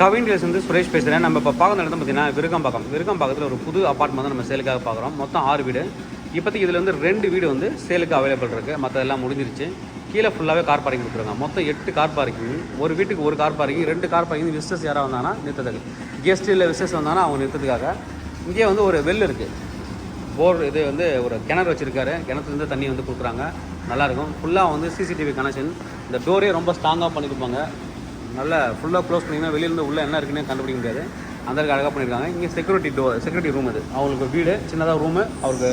Kavin days வந்து சுரேஷ் பேசுகிறேன் நம்ம இப்போ பார்க்குற இடம் பார்த்தீங்கன்னா விருகம்பாக்கம். விருகம்பாக்கத்தில் ஒரு புது அப்பார்ட்மெண்ட் தான் நம்ம சேலுக்காக பார்க்குறோம். மொத்தம் ஆறு வீடு. இப்போதைக்கு இதில் வந்து ரெண்டு வீடு வந்து சேலுக்கு அவைலபிள் இருக்குது மற்றதெல்லாம் முடிஞ்சிருச்சு. கீழே ஃபுல்லாகவே கார் பார்க்கிங் கொடுத்துருக்காங்க. மொத்தம் எட்டு கார் பார்க்கிங் ஒரு வீட்டுக்கு ஒரு கார் பார்க்கிங் ரெண்டு கார் பார்க்கிங் விசிட்டர்ஸ் யாராக வந்தாங்கன்னா நிறுத்தத்துக்கு. கெஸ்ட் இல்லை விசிட்டர்ஸ் வந்தாங்கன்னா அவங்க நிறுத்தத்துக்காக. இங்கேயே வந்து ஒரு வெல் இருக்குது போர் இது வந்து ஒரு கிணறு வச்சுருக்காரு. கிணத்துலேருந்து தண்ணி வந்து கொடுக்குறாங்க. நல்லாயிருக்கும் ஃபுல்லாக வந்து சிசிடிவி கனெக்ஷன் இந்த டோரே ரொம்ப ஸ்ட்ராங்காக பண்ணியிருப்பாங்க நல்லா ஃபுல்லாக க்ளோஸ் பண்ணிங்கன்னா வெளியிலேருந்து உள்ளே என்ன இருக்குன்னு கண்டுபிடிக்க முடியாது. அந்த அளவுக்கு அழகாக பண்ணியிருக்காங்க இங்கே செக்யூரிட்டி டோர் செக்யூரிட்டி ரூம் அது. அவங்களுக்கு வீடு சின்னதாக ரூமு அவருக்கு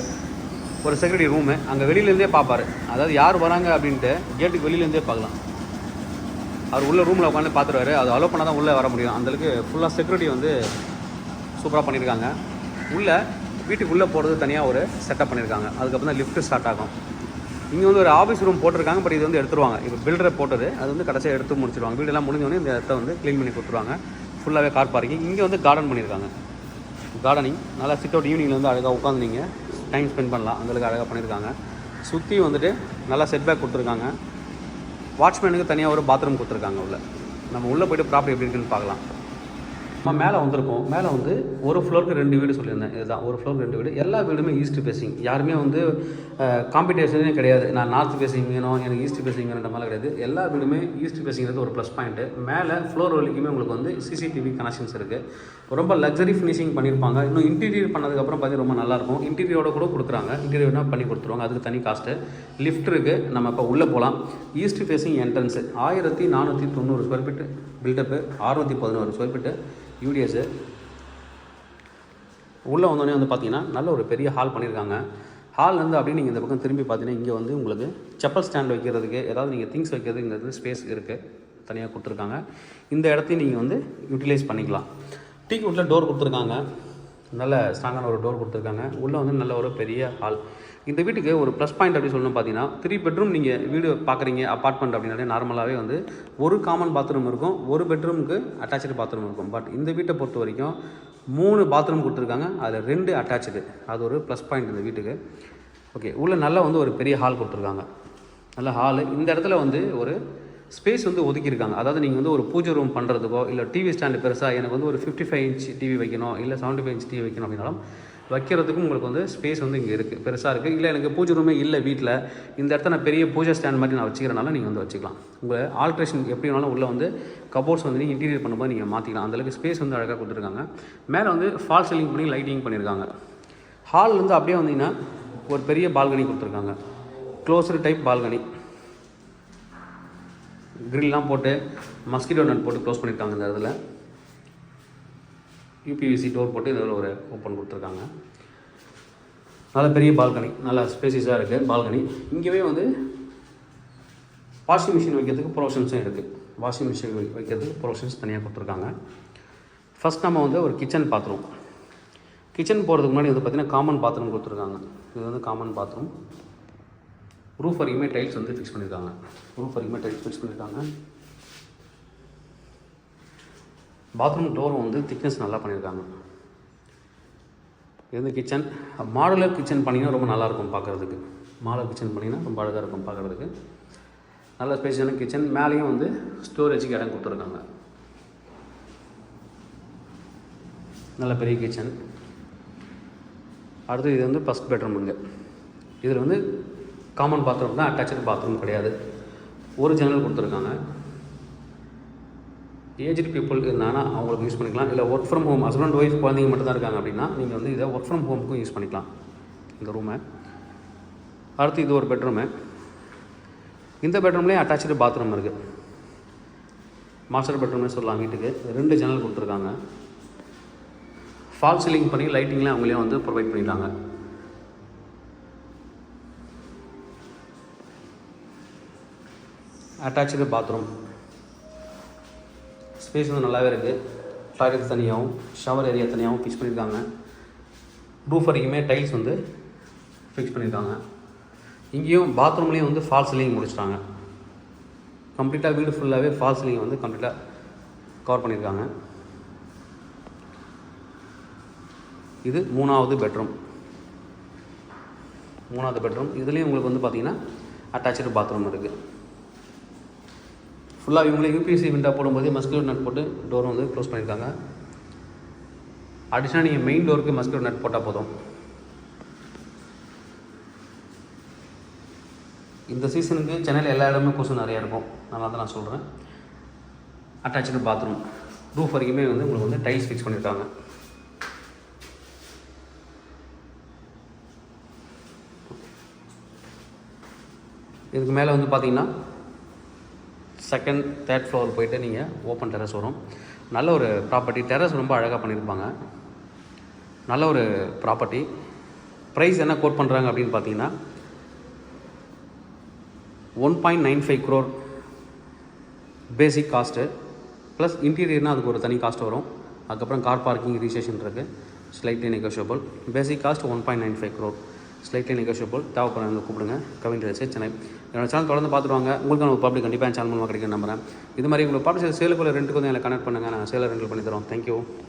ஒரு செக்யூரிட்டி ரூமு அங்கே வெளியிலேருந்தே பார்ப்பார் அதாவது யார் வராங்க அப்படின்ட்டு கேட்டுக்கு வெளியிலேருந்தே பார்க்கலாம். அவர் உள்ள ரூமில் உட்காந்து பார்த்துருவாரு. அது அலோவ் பண்ணால் தான் உள்ளே வர முடியும். அந்தளவுக்கு ஃபுல்லாக செக்யூரிட்டி வந்து சூப்பராக பண்ணியிருக்காங்க உள்ளே வீட்டுக்குள்ளே போகிறது தனியாக ஒரு செட்டப் பண்ணியிருக்காங்க அதுக்கப்புறம் தான் லிஃப்ட்டு ஸ்டார்ட் ஆகும். இங்கே வந்து ஒரு ஆஃபீஸ் ரூம் போட்டிருக்காங்க பட் இது வந்து எடுத்துருவாங்க. இப்போ பில்டரை போட்டது அது வந்து கடைசியாக எடுத்து முடிச்சிருவாங்க. வீடெல்லாம் முடிஞ்சோடனே இந்த இடத்த வந்து க்ளீன் பண்ணி கொடுத்துருவாங்க. ஃபுல்லாகவே கார் பார்க்கிங் இங்கே வந்து கார்டன் பண்ணியிருக்காங்க. கார்டனிங் நல்லா சிட் அவுட் ஈவினிங்கில் வந்து அழகாக உட்காந்து நீங்கள் டைம் ஸ்பெண்ட் பண்ணலாம் அந்தளவுக்கு அழகாக பண்ணியிருக்காங்க. சுற்றி வந்துட்டு நல்லா செட்பேக் கொடுத்துருக்காங்க. வாட்ச்மேனுக்கு தனியாக ஒரு பாத்ரூம் கொடுத்துருக்காங்க உள்ள. நம்ம உள்ளே போய்ட்டு ப்ராப்பர்ட்டி எப்படி இருக்குன்னு பார்க்கலாம். நம்ம மேலே வந்திருக்கோம். மேலே வந்து ஒரு ஃப்ளோருக்கு ரெண்டு வீடு சொல்லியிருந்தேன். இதுதான் ஒரு ஃப்ளோருக்கு ரெண்டு வீடு. எல்லா வீடுமே ஈஸ்ட் ஃபேஸிங் யாருமே வந்து காம்படிஷனே கிடையாது. நான் நார்த் ஃபேஸிங் வேணும் எனக்கு ஈஸ்ட் ஃபேஸிங் வேணுன்ற மாதிரி கிடையாது. எல்லா வீடுமே ஈஸ்ட் ஃபேஸிங்கிறது ஒரு ப்ளஸ் பாயிண்ட்டு மேலே ஃப்ளோர் வரைக்குமே உங்களுக்கு வந்து சிசிடிவி கனெக்ஷன்ஸ் இருக்குது ரொம்ப லக்ஸரி ஃபினிஷிங் பண்ணியிருப்பாங்க இன்னும் இன்டீரியர் பண்ணதுக்கப்புறம் பார்த்தீங்கன்னா ரொம்ப நல்லாயிருக்கும். இன்டீரியரோட கூட கொடுக்குறாங்க. இன்டீரியர்னா பண்ணி கொடுத்துருவாங்க. அதுக்கு தனி காஸ்ட்டு லிஃப்ட் இருக்குது நம்ம இப்போ உள்ளே போகலாம் ஈஸ்ட் ஃபேஸிங் என்ட்ரன்ஸு ஆயிரத்தி நானூற்றி தொண்ணூறு ஸ்கொயர் ஃபீட்டு பில்டப்பு அறுநூற்றி பதினோரு ஸ்கொயர் ஃபீட்டு யூடிஎஸ்ஸு உள்ளே வந்தோடனே வந்து பார்த்தீங்கன்னா நல்ல ஒரு பெரிய ஹால் பண்ணியிருக்காங்க ஹால்லேருந்து அப்படியே நீங்கள் இந்த பக்கம் திரும்பி பார்த்தீங்கன்னா இங்கே வந்து உங்களுக்கு செப்பல் ஸ்டாண்ட் வைக்கிறதுக்கு ஏதாவது நீங்கள் திங்ஸ் வைக்கிறதுங்கிறது ஸ்பேஸ் இருக்குது தனியாக கொடுத்துருக்காங்க. இந்த இடத்தையும் நீங்கள் வந்து யூட்டிலைஸ் பண்ணிக்கலாம். டீ குட்டில் டோர் கொடுத்துருக்காங்க. நல்ல ஸ்ட்ராங்கான ஒரு டோர் கொடுத்துருக்காங்க. உள்ளே வந்து நல்ல ஒரு பெரிய ஹால் இந்த வீட்டுக்கு ஒரு ப்ளஸ் பாயிண்ட் அப்படி சொல்லணும் பார்த்தீங்கன்னா த்ரீ பெட்ரூம் நீங்கள் வீடு பார்க்குறீங்க அப்பார்ட்மெண்ட் அப்படின்னாலே நார்மலாகவே வந்து ஒரு காமன் பாத்ரூம் இருக்கும் ஒரு பெட்ரூமுக்கு அட்டாச்சு பாத்ரூம் இருக்கும். பட் இந்த வீட்டை பொறுத்த வரைக்கும் மூணு பாத்ரூம் கொடுத்துருக்காங்க அதில் ரெண்டு அட்டாச்சு அது ஒரு ப்ளஸ் பாயிண்ட் இந்த வீட்டுக்கு. ஓகே உள்ளே நல்லா வந்து ஒரு பெரிய ஹால் கொடுத்துருக்காங்க. நல்ல ஹாலு இந்த இடத்துல வந்து ஒரு ஸ்பேஸ் வந்து ஒதுக்கியிருக்காங்க. அதாவது நீங்கள் வந்து ஒரு பூஜை ரூம் பண்ணுறதுக்கோ இல்லை டிவி ஸ்டாண்டு பெருசாக எனக்கு வந்து ஒரு ஃபிஃப்டி ஃபைவ் இன்ச் டிவி வைக்கணும் இல்லை செவன்ட்டி ஃபைவ் இன்ச் டிவி வைக்கணும் அப்படின்னாலும் வைக்கிறதுக்கும் உங்களுக்கு வந்து ஸ்பேஸ் வந்து இங்கே இருக்குது பெருசாக இருக்குது இல்லை எனக்கு பூஜை ரூமே இல்லை வீட்டில் இந்த இடத்த நான் பெரிய பூஜை ஸ்டாண்ட் மாதிரி நான் வச்சுக்கிறனால நீங்கள் வந்து வச்சுக்கலாம். உங்கள் ஆல்ட்ரேஷன் எப்படி வேணாலும் உள்ளே வந்து கபோர்ட்ஸ் வந்து நீங்கள் இன்டீரியர் பண்ணும்போது நீங்கள் மாற்றிக்கலாம் அந்தளவுக்கு ஸ்பேஸ் வந்து அழகாக கொடுத்துருக்காங்க. மேலே வந்து ஃபால் சீலிங் பண்ணி லைட்டிங் பண்ணியிருக்காங்க. ஹால் வந்து அப்படியே வந்தீங்கன்னா ஒரு பெரிய பால்கனி கொடுத்துருக்காங்க. க்ளோஸ்டு டைப் பால்கனி கிரில்லாம் போட்டு மஸ்கிட்டோ நட் போட்டு க்ளோஸ் பண்ணியிருக்காங்க இந்த இடத்துல. யூபிவிசி டோர் போட்டு இதில் ஒரு ஓப்பன் கொடுத்துருக்காங்க. நல்ல பெரிய பால்கனி நல்லா ஸ்பேசிஸாக இருக்குது பால்கனி. இங்கேயே வந்து வாஷிங் மிஷின் வைக்கிறதுக்கு ப்ரொவிஷன்ஸும் இருக்குது வாஷிங் மிஷின் வைக்கிறதுக்கு ப்ரொவிஷன்ஸ் தனியாக கொடுத்துருக்காங்க. ஃபஸ்ட் நம்ம வந்து ஒரு கிச்சன் பாத்ரூம். கிச்சன் போகிறதுக்கு முன்னாடி வந்து பார்த்திங்கன்னா காமன் பாத்ரூம் கொடுத்துருக்காங்க. இது வந்து காமன் பாத்ரூம் ரூஃப் வரைக்குமே டைல்ஸ் வந்து ஃபிக்ஸ் பண்ணியிருக்காங்க ரூஃப் வரைக்குமே டைல்ஸ் ஃபிக்ஸ் பண்ணியிருக்காங்க பாத்ரூம் டோரும் வந்து திக்னஸ் நல்லா பண்ணியிருக்காங்க. இது வந்து கிச்சன் மாடுலர் கிச்சன் பண்ணிங்கன்னா ரொம்ப நல்லாயிருக்கும் பார்க்குறதுக்கு. மாடலர் கிச்சன் பண்ணிங்கன்னா ரொம்ப அழகாக இருக்கும் பார்க்குறதுக்கு. நல்ல ஸ்பேஷியஸான கிச்சன் மேலேயும் வந்து ஸ்டோரேஜுக்கு இடம் கொடுத்துருக்காங்க. நல்ல பெரிய கிச்சன் அடுத்து இது வந்து ஃபஸ்ட் பெட்ரூமுங்க இதில் வந்து காமன் பாத்ரூம் தான் அட்டாச்சு பாத்ரூம் கிடையாது. ஒரு ஜன்னல் கொடுத்துருக்காங்க. ஏஜ்டு பீப்புள் இருந்தாங்கன்னா அவங்களுக்கு யூஸ் பண்ணிக்கலாம். இல்லை work from home husband wife குழந்தைங்க மட்டும் தான் இருக்காங்க அப்படின்னா நீங்கள் வந்து இதை ஒர்க் ஃப்ரம் ஹோமுக்கும் யூஸ் பண்ணிக்கலாம். இந்த ரூமை அடுத்து இது ஒரு பெட்ரூமு இந்த பெட்ரூம்லேயும் அட்டாச்சு பாத்ரூம் இருக்குது மாஸ்டர் பெட்ரூம்னு சொல்லலாம் வீட்டுக்கு. ரெண்டு ஜன்னல் கொடுத்துருக்காங்க. ஃபால் சீலிங் பண்ணி லைட்டிங்லாம் அவங்களே வந்து ப்ரொவைட் பண்ணிட்டாங்க அட்டாச்சு பாத்ரூம் ஸ்பேஸ் வந்து நல்லாவே இருக்குது டாய்லெட் தனியாகவும் ஷவர் ஏரியா தனியாகவும் ஃபிக்ஸ் பண்ணியிருக்காங்க ரூஃப் வரைக்குமே டைல்ஸ் வந்து ஃபிக்ஸ் பண்ணியிருக்காங்க இங்கேயும் பாத்ரூம்லேயும் வந்து ஃபால் சீலிங் முடிச்சிட்டாங்க. கம்ப்ளீட்டாக வீடு ஃபுல்லாகவே ஃபால் சீலிங் வந்து கம்ப்ளீட்டாக கவர் பண்ணியிருக்காங்க இது மூணாவது பெட்ரூம் மூணாவது பெட்ரூம் இதுலேயும் உங்களுக்கு வந்து பார்த்திங்கன்னா அட்டாச்சு பாத்ரூம் இருக்குது ஃபுல்லாக இவங்களே யூபிஎஸ்சி விண்டா போடும்போது மஸ்கிலோ நட் போட்டு டோர் வந்து க்ளோஸ் பண்ணியிருக்காங்க. அடிஷனாக நீங்கள் மெயின் டோருக்கு மஸ்கிலோ நட் போட்டால் போதும். இந்த சீசனுக்கு சென்னையில் எல்லா இடமே கொசு நிறையா இருக்கும். நல்லா தான் நான் சொல்கிறேன் அட்டாச்சு பாத்ரூம் ரூஃப் வரைக்குமே வந்து உங்களுக்கு வந்து டைல்ஸ் ஃபிக்ஸ் பண்ணியிருக்காங்க. இதுக்கு மேலே வந்து பார்த்தீங்கன்னா செகண்ட் தேர்ட் ஃப்ளோர் போயிட்டு நீங்கள் ஓப்பன் டெரஸ் வரும். நல்ல ஒரு ப்ராப்பர்ட்டி டெரஸ் ரொம்ப அழகாக பண்ணியிருப்பாங்க நல்ல ஒரு ப்ராப்பர்ட்டி ப்ரைஸ் என்ன கோட் பண்ணுறாங்க அப்படின்னு பார்த்தீங்கன்னா one point nine five crore basic cost plus இன்டீரியர்னால் அதுக்கு ஒரு தனி காஸ்ட் வரும். அதுக்கப்புறம் கார் பார்க்கிங் ரிஜிஸ்ட்ரேஷன் இருக்குது slightly negotiable basic cost one point nine five crore slightly negotiable தேவைப்படுறவங்க கூப்பிடுங்க. கவின் ரேசே சென்னை என்னோட சேனல் தொடர்ந்து பார்த்துருவாங்க உங்களுக்கு நம்ம பப்ளிக் கண்டிப்பாக சேனல் மூலமாக கிடைக்கும் நம்புறேன். இது மாதிரி உங்களுக்கு ப்ராப்பர்ட்டி சேலுக்குள்ள ரெண்டுக்கு வந்து எனக்கு கனெக்ட் பண்ணுங்கள் நான் சேலை ரெண்டு பண்ணி தரோம் தேங்க்யூ